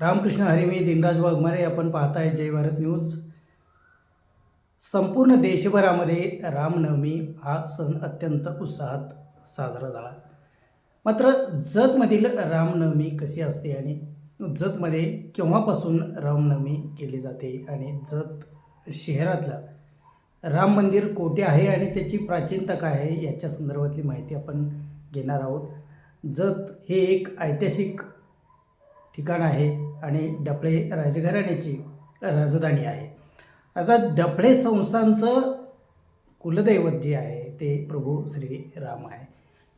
रामकृष्ण हरी मी दिनराज वाघमारे आपण पाहताय जय भारत न्यूज. संपूर्ण देशभरामध्ये रामनवमी हा सण अत्यंत उत्साहात साजरा झाला. मात्र जतमधील रामनवमी कशी असते आणि जतमध्ये केव्हापासून रामनवमी केली जाते आणि जत शहरातलं राम मंदिर कोठे आहे आणि त्याची प्राचीनता काय आहे याच्या संदर्भातली माहिती आपण घेणार आहोत. जत हे एक ऐतिहासिक ठिकाण आहे. आणि डफळे राजघराण्याची राजधानी आहे. आता डफळे संस्थांचं कुलदैवत जे आहे ते प्रभू श्री राम आहे.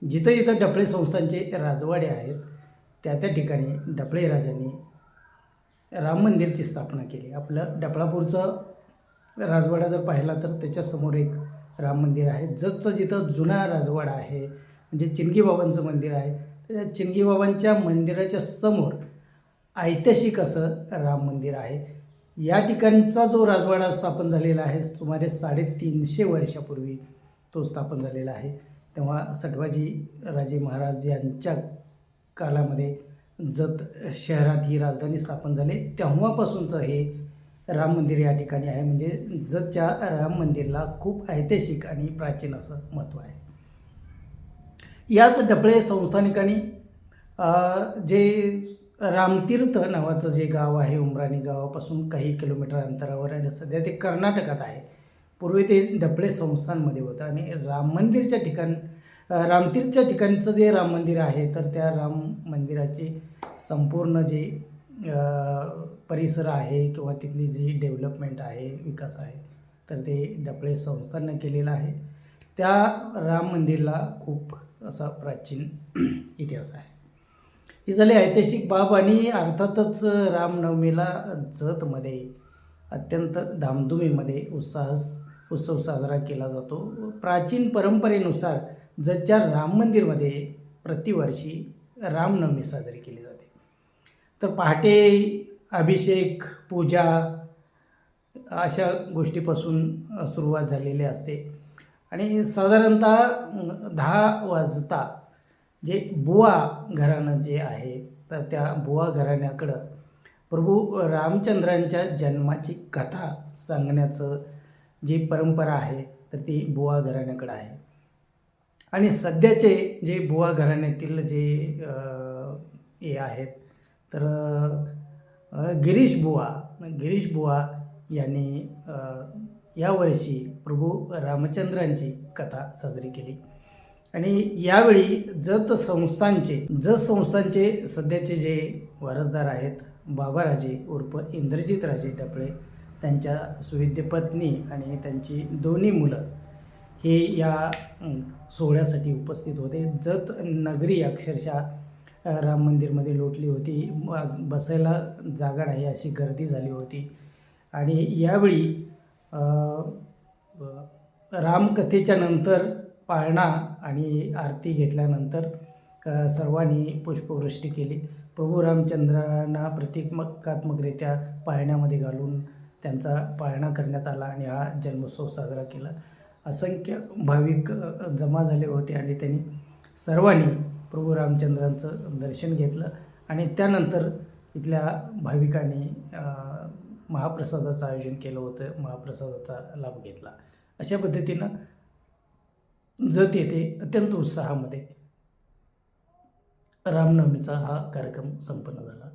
जिथं जिथं डफळे संस्थांचे राजवाडे आहेत त्या त्या ठिकाणी डफळे राजांनी राम मंदिरची स्थापना केली. आपलं डफळापूरचं राजवाडा जर पाहिला तर त्याच्यासमोर एक राम मंदिर आहे. जगचं जिथं जुना राजवाडा आहे म्हणजे चिनगीबाबांचं मंदिर आहे त्या चिनगीबाबांच्या मंदिराच्या समोर ऐतिहासिक असं राम मंदिर आहे. या ठिकाणचा जो राजवाडा स्थापन झालेला आहे सुमारे साडेतीनशे वर्षापूर्वी तो स्थापन झालेला आहे. तेव्हा सटवाजी राजे महाराज यांच्या कालामध्ये जत शहरात ही राजधानी स्थापन झाली. तेव्हापासूनचं हे राम मंदिर या ठिकाणी आहे. म्हणजे जतच्या राम मंदिरला खूप ऐतिहासिक आणि प्राचीन असं महत्त्व आहे. याच डबळे संस्थानिकांनी जे रामतीर्थ नावाचं जे गाव आहे उमराणी गावापासून काही किलोमीटर अंतरावर आहे. सध्या ते कर्नाटकात आहे. पूर्वी ते डबळे संस्थानमध्ये होतं. आणि राम मंदिरच्या ठिकाण रामतीर्थच्या ठिकाणचं जे राम मंदिर आहे तर त्या राम मंदिराचे संपूर्ण जे परिसर आहे किंवा तिथली जी डेव्हलपमेंट आहे विकास आहे तर ते डपळे संस्थाननं केलेलं आहे. त्या राम मंदिरला खूप असा प्राचीन इतिहास आहे. ही झाली ऐतिहासिक बाब आणि अर्थातच रामनवमीला जतमध्ये अत्यंत धामधुमीमध्ये उत्साह उत्सव साजरा केला जातो. प्राचीन परंपरेनुसार जतच्या राम मंदिरमध्ये प्रतिवर्षी रामनवमी साजरी केली जाते. तर पहाटे अभिषेक पूजा अशा गोष्टीपासून सुरुवात झालेली असते. आणि साधारणतः दहा वाजता जे बुवा घराणं जे आहे तर त्या बुवा घराण्याकडं प्रभू रामचंद्रांच्या जन्माची कथा सांगण्याचं जी परंपरा आहे तर ती बुवा घराण्याकडं आहे. आणि सध्याचे जे बुवा घराण्यातील जे हे आहेत तर गिरीश बुवा गिरीश बुवा यांनी यावर्षी प्रभू रामचंद्रांची कथा साजरी केली. आणि यावेळी जत संस्थांचे जत संस्थांचे सध्याचे जे वारसदार आहेत बाबाराजे उर्फ इंद्रजितराजे टपळे त्यांच्या सुविद्य पत्नी आणि त्यांची दोन्ही मुलं हे या सोहळ्यासाठी उपस्थित होते. जत नगरी अक्षरशः राम मंदिरमध्ये लोटली होती. बसायला जागा नाही अशी गर्दी झाली होती. आणि यावेळी रामकथेच्या नंतर पाळणा आणि आरती घेतल्यानंतर सर्वांनी पुष्पवृष्टी केली. प्रभू रामचंद्रांना प्रतिकात्मकरित्या पाळण्यामध्ये घालून त्यांचा पाळणा करण्यात आला आणि हा जन्मोत्सव साजरा केला. असंख्य भाविक जमा झाले होते आणि त्यांनी सर्वांनी प्रभू रामचंद्रांचं दर्शन घेतलं आणि त्यानंतर इथल्या भाविकांनी महाप्रसादाचं आयोजन केलं होतं महाप्रसादाचा लाभ घेतला. अशा पद्धतीनं जत येथे अत्यंत उत्साहामध्ये. रामनवमीचा हा कार्यक्रम संपन्न झाला.